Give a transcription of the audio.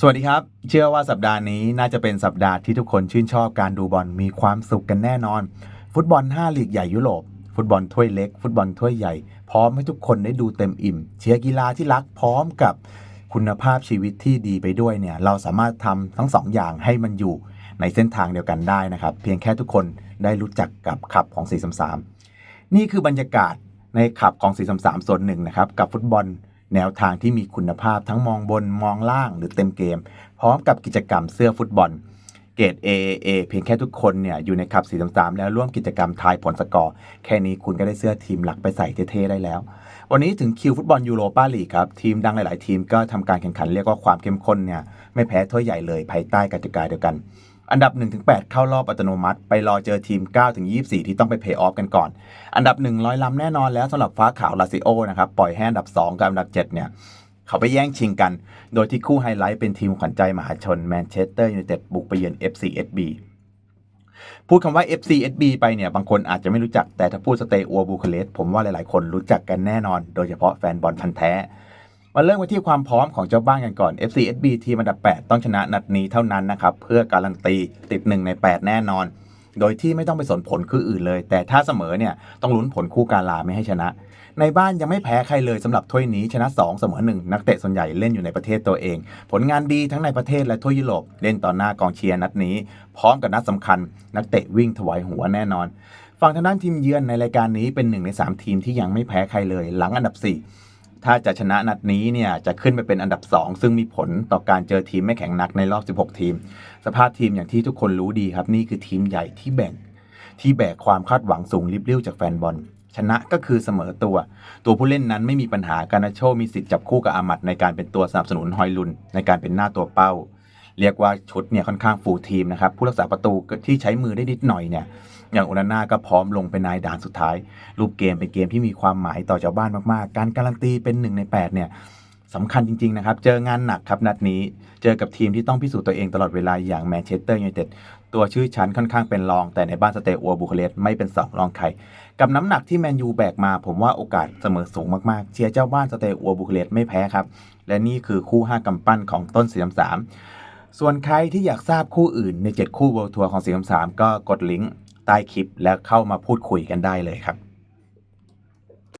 สวัสดีครับ เชื่อว่าสัปดาห์นี้น่าจะเป็นสัปดาห์ที่ทุกคนชื่นชอบการดูบอลมีความสุขกันแน่นอน ฟุตบอล 5 ลีกใหญ่ยุโรป ฟุตบอลถ้วยเล็ก ฟุตบอลถ้วยใหญ่ พร้อมให้ทุกคนได้ดูเต็มอิ่ม เชียร์กีฬาที่รักพร้อมกับคุณภาพชีวิตที่ดีไปด้วยเนี่ยเราสามารถทำทั้งสองอย่างให้มันอยู่ในเส้นทางเดียวกันได้นะครับ เพียงแค่ทุกคนได้รู้จักกับขับของ433นี่คือบรรยากาศในขับของ433ส่วนหนึ่งนะครับกับฟุตบอล แนวทางที่มีคุณภาพทั้งมองบนมองล่างหรือเต็มเกม พร้อมกับกิจกรรมเสื้อฟุตบอล เกรด AAA เพียงแค่ทุกคนเนี่ยอยู่ในขับ433แล้วร่วมกิจกรรมทายผลสกอร์ แค่นี้คุณก็ได้เสื้อทีมหลักไปใส่เท่ๆได้แล้ว วันนี้ถึงคิวฟุตบอลยูโรปาลีกครับ ทีมดังหลาย ๆ ทีมก็ทำการแข่งขันเรียกว่าความเข้มข้นเนี่ยไม่แพ้ถ้วยใหญ่เลยภายใต้กติกาเดียวกัน อันดับ 1-8 เข้ารอบอัตโนมัติ ไปรอเจอทีม 9-24 ที่ต้องไปเพย์ออฟกันก่อน อันดับ 100ลำแน่นอนแล้วสำหรับฟ้าขาวลาซิโอนะครับปล่อยให้อันดับ 2 กับอันดับ 7 เนี่ยเขาไปแย่งชิงกัน โดยที่คู่ไฮไลท์เป็นทีมขวัญใจมหาชนแมนเชสเตอร์ยูไนเต็ดบุกไปเยือน FCSB พูดคำว่า FCSB ไปเนี่ย บางคนอาจจะไม่รู้จักแต่ถ้าพูดสเตอัวบูคาเรสผมว่าหลาย ๆ คนรู้จักกันแน่นอน โดยเฉพาะแฟนบอลพันธ์แท้ มาเริ่มกันที่ความพร้อมของเจ้าบ้านกันก่อน FCSB ทีมอันดับ 8 ต้องชนะนัดนี้เท่านั้นนะครับเพื่อการันตีติด 1 ใน 8 แน่นอน โดยที่ไม่ต้องไปสนผลคืออื่นเลย แต่ถ้าเสมอเนี่ยต้องลุ้นผลคู่กาลาไม่ให้ชนะ ในบ้านยังไม่แพ้ใครเลยสำหรับถ้วยนี้ชนะ 2 เสมอ 1 นักเตะส่วนใหญ่เล่นอยู่ในประเทศตัวเอง ผลงานดีทั้งในประเทศและทั่วยุโรปเล่นต่อหน้ากองเชียร์นัดนี้ พร้อมกับนัดสำคัญ นักเตะวิ่งถวายหัวแน่นอนฝั่งทางด้านทีมเยือนในรายการนี้เป็นหนึ่งใน 3 ทีมที่ยังไม่แพ้ใครเลย หลังอันดับ 4 ถ้าจะชนะนัดนี้เนี่ยจะขึ้นไปเป็นอันดับ 2 ซึ่งมีผลต่อการเจอทีมไม่แข็งนักในรอบ 16 ทีม สภาพทีมอย่างที่ทุกคนรู้ดีครับ นี่คือทีมใหญ่ที่แบ่งที่แบกความคาดหวังสูงริบเรี่ยวจากแฟนบอล ชนะก็คือเสมอตัว ตัวผู้เล่นนั้นไม่มีปัญหาการนาโชมีสิทธิ์จับคู่กับอามัดในการเป็นตัวสนับสนุนฮอยลุนในการเป็นหน้าตัวเป้า เรียกว่าชุดเนี่ยค่อนข้างฟูลทีมนะครับผู้รักษาประตูที่ใช้มือได้นิดหน่อยเนี่ยอย่างโอนาน่าก็พร้อมลงเป็นนายด่านสุดท้าย รูปเกมเป็นเกมที่มีความหมายต่อชาวบ้านมากๆ การการันตีเป็นหนึ่งในแปดเนี่ยสำคัญจริง ๆ นะครับ เจองานหนักครับนัดนี้เจอกับทีมที่ต้องพิสูจน์ตัวเองตลอดเวลาอย่างแมนเชสเตอร์ยูไนเต็ดตัวชื่อชั้นค่อนข้างเป็นรอง แต่ในบ้านสเตอัวบูคาเรสไม่เป็นสองรองใคร กับน้ำหนักที่แมนยูแบกมา ผมว่าโอกาสเสมอสูงมากๆ เชียร์เจ้าบ้านสเตอัวบูคาเรสไม่แพ้ครับ และนี่คือคู่ 5กำปั้นของต้นสีสาม ส่วนใครที่อยากทราบคู่อื่นใน 7 คู่เวิลด์ทัวร์ของสีสามก็กดลิงก์ใต้คลิปแล้วเข้ามาพูดคุยกันได้เลยครับ